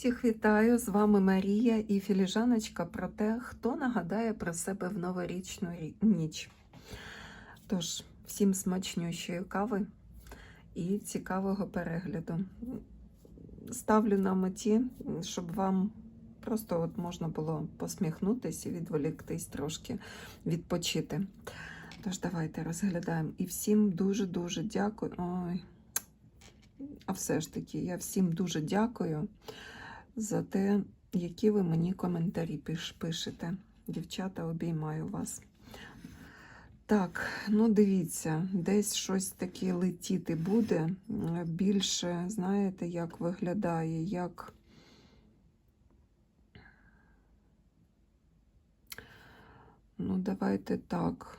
Всіх вітаю! З вами Марія і філіжаночка про те, хто нагадає про себе в новорічну ніч. Тож, всім смачнющої кави і цікавого перегляду. Ставлю на меті, щоб вам просто от можна було посміхнутися і відволіктись трошки, відпочити. Тож, давайте розглядаємо. І всім дуже-дуже дякую. Ой. А все ж таки, я всім дуже дякую за те, які ви мені коментарі пиш- пишете. Дівчата, обіймаю вас. Так, ну дивіться, десь щось таке летіти буде. Більше, знаєте, як виглядає, як. Ну, давайте так.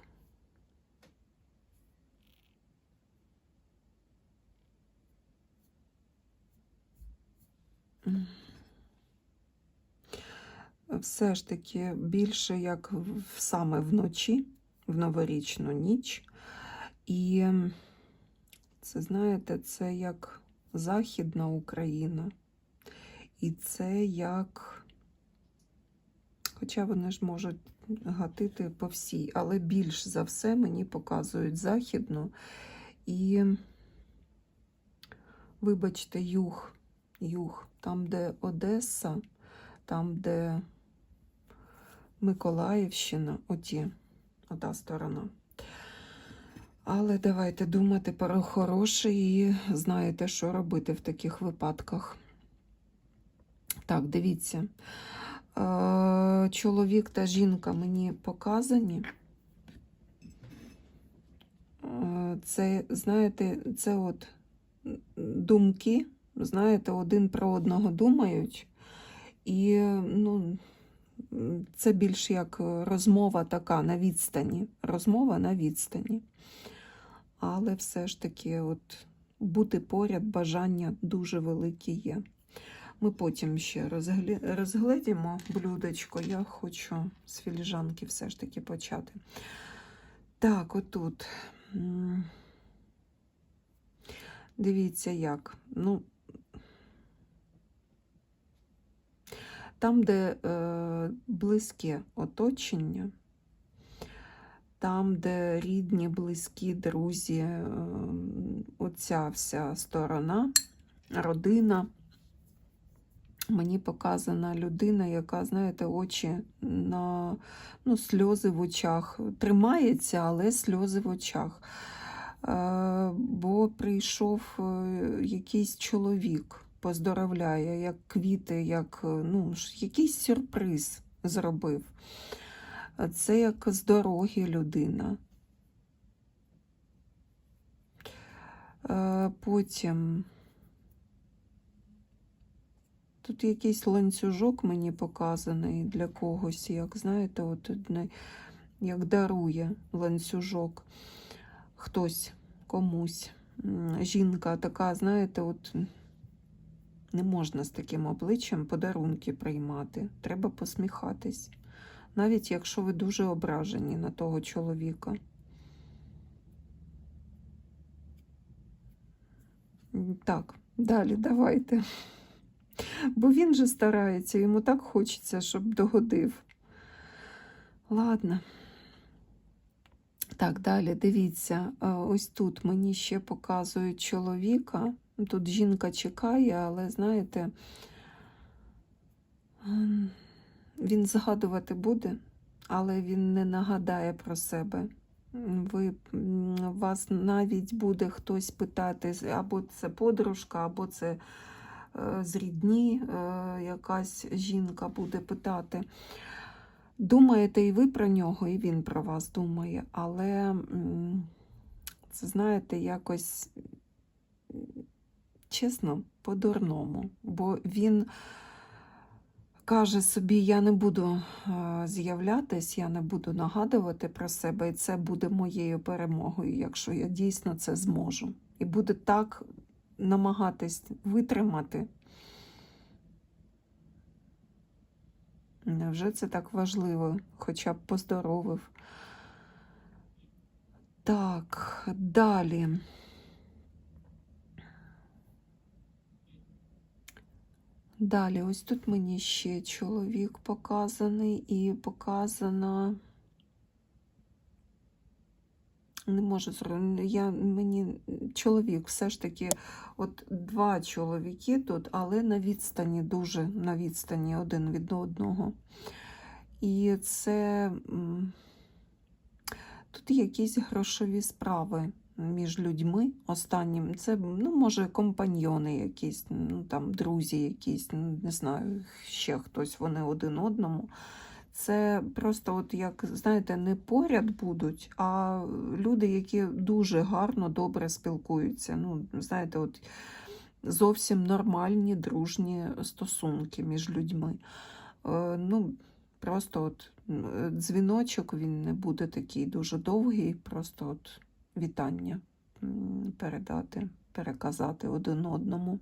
М. Все ж таки більше як саме вночі, в новорічну ніч. І це, знаєте, це як Західна Україна. І це як, хоча вони ж можуть гатити по всій, але більш за все мені показують Західну. І, вибачте, юг, юг, там, де Одеса, там, де Миколаївщина, оті, ота сторона. Але давайте думати про хороше і знаєте, що робити в таких випадках. Так, дивіться. Е, Чоловік та жінка мені показані. Е, Це, знаєте, це от думки, знаєте, один про одного думають. І, ну, це більш як розмова така на відстані. Розмова на відстані. Але все ж таки, от бути поряд, бажання дуже велике є. Ми потім ще розглі... розгледімо блюдечко. Я хочу з філіжанки все ж таки почати. Так, отут. Дивіться, як. Ну, там, де е, близьке оточення, там, де рідні, близькі, друзі, е, оця вся сторона, родина. Мені показана людина, яка, знаєте, очі на ну, сльози в очах. Тримається, але сльози в очах. Е, бо прийшов е, якийсь чоловік, поздоровляє, як квіти, як е, ну, якийсь сюрприз зробив. Це як з дороги людина. Е, Потім. Тут якийсь ланцюжок мені показаний для когось, як знаєте, от як дарує ланцюжок хтось комусь. Жінка така, знаєте, от не можна з таким обличчям подарунки приймати. Треба посміхатись. Навіть якщо ви дуже ображені на того чоловіка. Так, далі давайте. Бо він же старається, йому так хочеться, щоб догодив. Ладно. Так, далі дивіться, е, ось тут мені ще показують чоловіка. Тут жінка чекає, але знаєте, ем, він згадувати буде, але він не нагадає про себе. Ви, вас навіть буде хтось питати, або це подружка, або це е, з рідні е, якась жінка буде питати. Думаєте і ви про нього, і він про вас думає, але це, знаєте, якось чесно, по-дурному. Бо він каже собі: я не буду е, з'являтись, я не буду нагадувати про себе, і це буде моєю перемогою, якщо я дійсно це зможу. І буде так намагатись витримати. Невже це так важливо, хоча б поздоровив? Так, далі. Далі, ось тут мені ще чоловік показаний і показана. Не можу. Я мені чоловік, все ж таки, от два чоловіки тут, але на відстані, дуже на відстані один від одного. І це тут якісь грошові справи між людьми останнім. Це, ну, може, компаньйони якісь, ну, там, друзі якісь, ну, не знаю, ще хтось, вони один одному. Це просто, от як, знаєте, не поряд будуть, а люди, які дуже гарно, добре спілкуються. Ну, знаєте, от зовсім нормальні, дружні стосунки між людьми. Е, ну, просто от дзвіночок він не буде такий дуже довгий, просто от вітання передати, переказати один одному.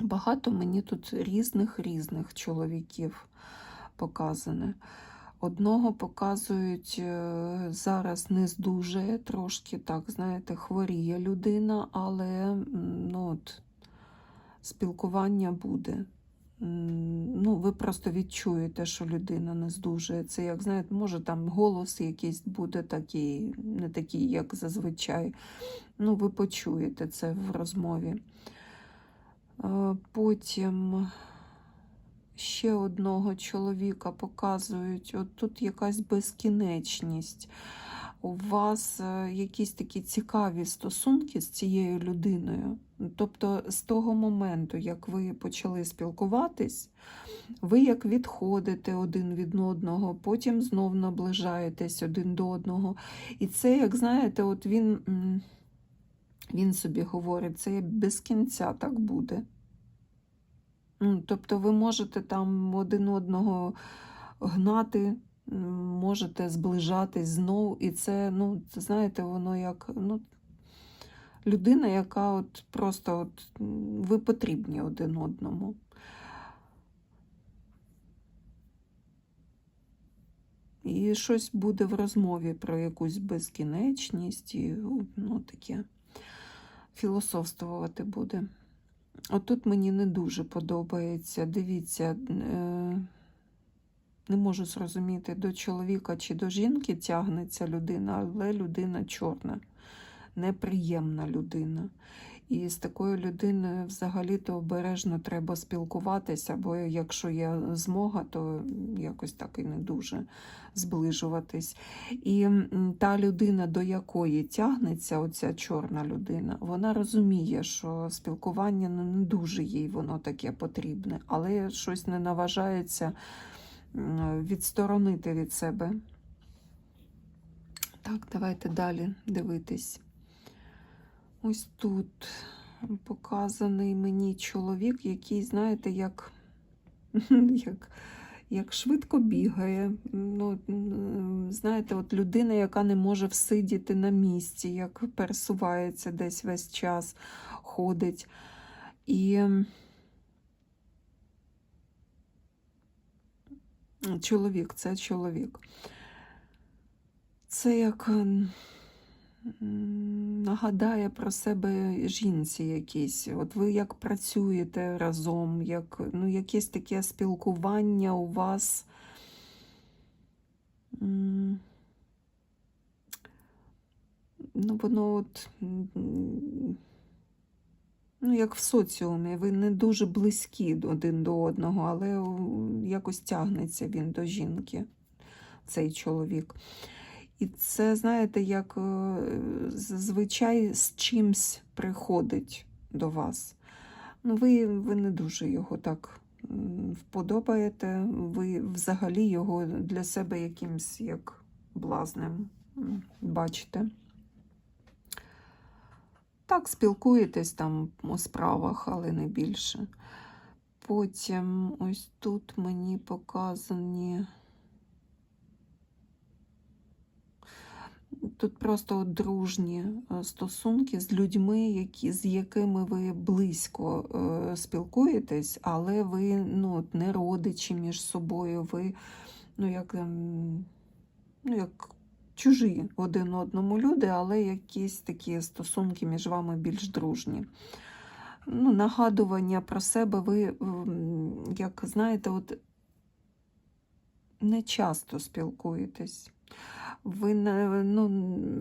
Багато мені тут різних різних чоловіків показане. Одного показують е, зараз не здужує, трошки так, знаєте, хворіє людина, але ну, от, спілкування буде. Ну, ви просто відчуєте, що людина не здужує. Це, як знаєте, може там голос якийсь буде такий, не такий, як зазвичай. Ну, ви почуєте це в розмові. Е, Потім ще одного чоловіка показують. От тут якась безкінечність. У вас е, якісь такі цікаві стосунки з цією людиною. Тобто, з того моменту, як ви почали спілкуватись, ви як відходите один від одного, потім знов наближаєтесь один до одного. І це, як знаєте, от він, він собі говорить, це без кінця так буде. Ну, Тобто ви можете там один одного гнати, можете зближатись знов, і це, ну, знаєте, воно як ну, людина, яка от просто от, ви потрібні один одному. І щось буде в розмові про якусь безкінечність, і ну, таке філософствувати буде. Отут мені не дуже подобається. Дивіться, е, не можу зрозуміти, до чоловіка чи до жінки тягнеться людина, але людина чорна, неприємна людина. І з такою людиною взагалі-то обережно треба спілкуватися, бо якщо є змога, то якось так і не дуже зближуватись. І та людина, до якої тягнеться оця чорна людина, вона розуміє, що спілкування ну, не дуже їй воно таке потрібне, але щось не наважається відсторонити від себе. Так, давайте далі дивитись. Ось тут показаний мені чоловік, який, знаєте, як, як, як швидко бігає. Ну, знаєте, от людина, яка не може всидіти на місці, як пересувається десь весь час, ходить. І чоловік, це чоловік. Це як нагадає про себе жінці якісь. От ви як працюєте разом, як, ну, якесь таке спілкування у вас. Ну, воно от, ну, як в соціумі, ви не дуже близькі один до одного, але якось тягнеться він до жінки, цей чоловік. І це, знаєте, як е, зазвичай з чимсь приходить до вас. Ну, ви, ви не дуже його так вподобаєте, ви взагалі його для себе якимсь як блазнем бачите. Так, спілкуєтесь там у справах, але не більше. Потім ось тут мені показані. Тут просто дружні е, стосунки з людьми, які, з якими ви близько е, спілкуєтесь, але ви ну, не родичі між собою, ви ну, як, ем, ну, як чужі один одному люди, але якісь такі стосунки між вами більш дружні. ну, нагадування про себе, ви, як знаєте, от не часто спілкуєтесь. Ви ну,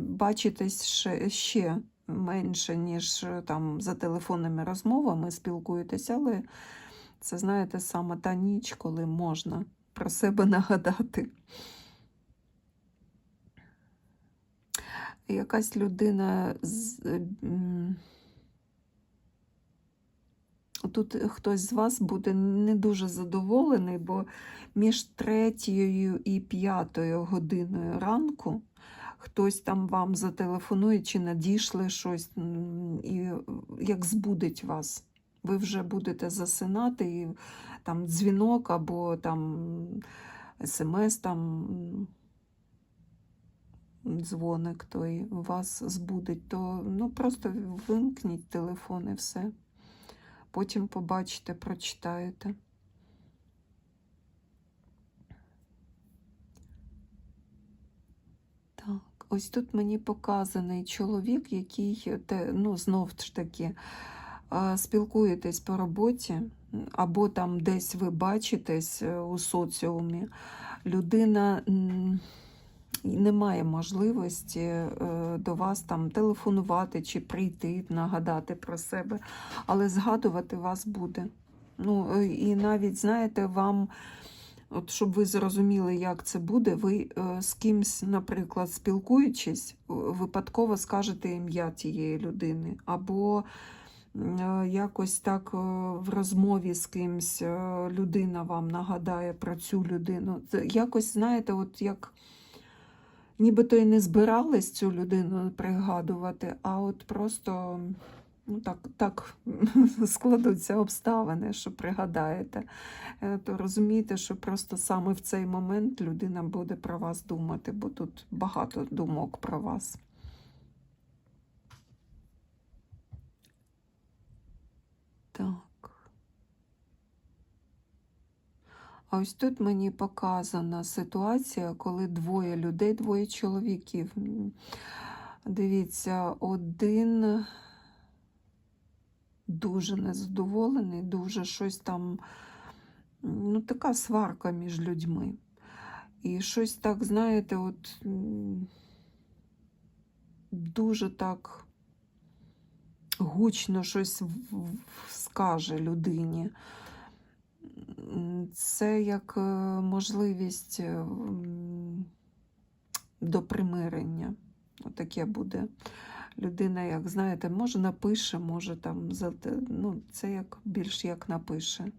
бачитесь ще, менше, ніж е, там за телефонними розмовами спілкуєтеся, але це, знаєте, саме та ніч, коли можна про себе нагадати. Якась людина з. Тут хтось з вас буде не дуже задоволений, бо між третьою і п'ятою годиною ранку хтось там вам зателефонує чи надійшли щось, і як збудить вас. Ви вже будете засинати, і там дзвінок або там смс, там дзвоник той вас збудить, то ну, просто вимкніть телефон і все. Потім побачите, прочитаєте. Так, ось тут мені показаний чоловік, який, ну, знов ж таки, спілкуєтесь по роботі, або там десь ви бачитесь е, у соціумі. Людина м, не має можливості е, до вас там телефонувати чи прийти, нагадати про себе, але згадувати вас буде. Ну, е, і навіть, знаєте, вам, от щоб ви зрозуміли, як це буде, ви е, з кимсь, наприклад, спілкуючись, випадково скажете ім'я тієї людини, або якось так в розмові з кимсь людина вам нагадає про цю людину. Якось, знаєте, от як нібито і не збирались цю людину пригадувати, а от просто ну, так, так складуться обставини, що пригадаєте. Е, То розумієте, що просто саме в цей момент людина буде про вас думати, бо тут багато думок про вас. Так. А ось тут мені показана ситуація, коли двоє людей, двоє чоловіків. Дивіться, один дуже незадоволений, дуже щось там, ну, така сварка між людьми. І щось так, знаєте, от дуже так гучно щось скаже людині. Це як е, можливість е, до примирення. Отаке буде. Людина, як знаєте, може напише, може там ну, це як більш як напише.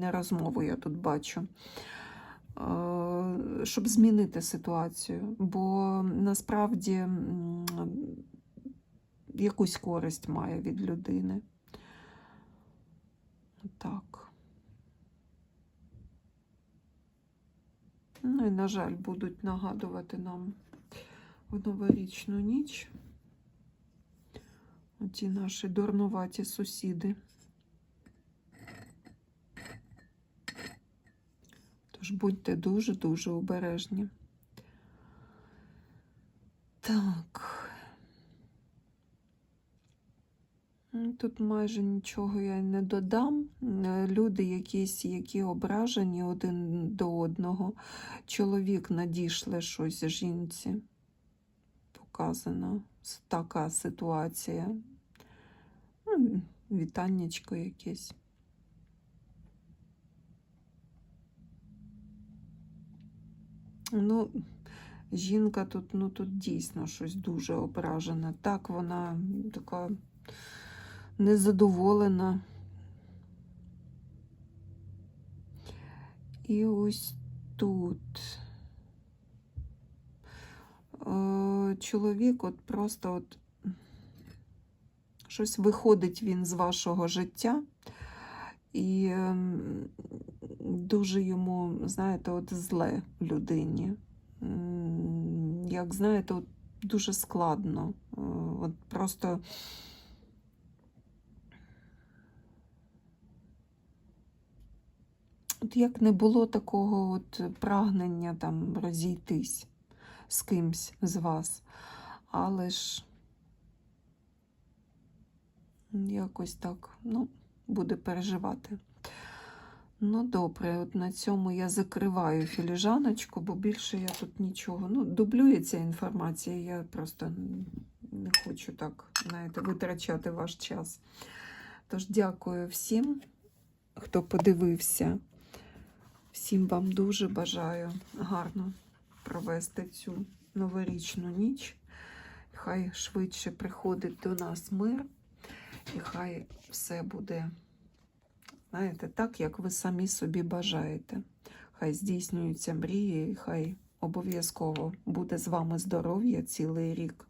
Не розмову я тут бачу. Е, Щоб змінити ситуацію, бо насправді якусь користь має від людини. Так. Ну і, на жаль, будуть нагадувати нам в новорічну ніч. оці наші дурнуваті сусіди. Тож будьте дуже-дуже обережні. Так. Тут майже нічого я не додам. Е, Люди якісь, які ображені один до одного. Чоловік надійшле щось жінці. Показано С- така ситуація. Ну, Вітаннячко якесь. Ну, жінка тут, ну тут дійсно щось дуже ображена. Так, вона така незадоволена. І ось тут е, чоловік от просто от щось виходить він з вашого життя, і ем, дуже йому, знаєте, от зле людині. Як знаєте, от дуже складно. Е, От просто. От як не було такого от прагнення там розійтись з кимсь з вас, але ж якось так, ну, буде переживати. Ну, добре, от на цьому я закриваю філіжаночку, бо більше я тут нічого. Ну, дублюється інформація, я просто не хочу так, знаєте, витрачати ваш час. Тож дякую всім, хто подивився. Всім вам дуже бажаю гарно провести цю новорічну ніч. Хай швидше приходить до нас мир, і хай все буде, знаєте, так, як ви самі собі бажаєте. Хай здійснюються мрії, і хай обов'язково буде з вами здоров'я цілий рік.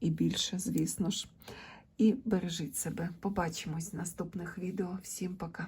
І більше, звісно ж. І бережіть себе. Побачимось в наступних відео. Всім пока.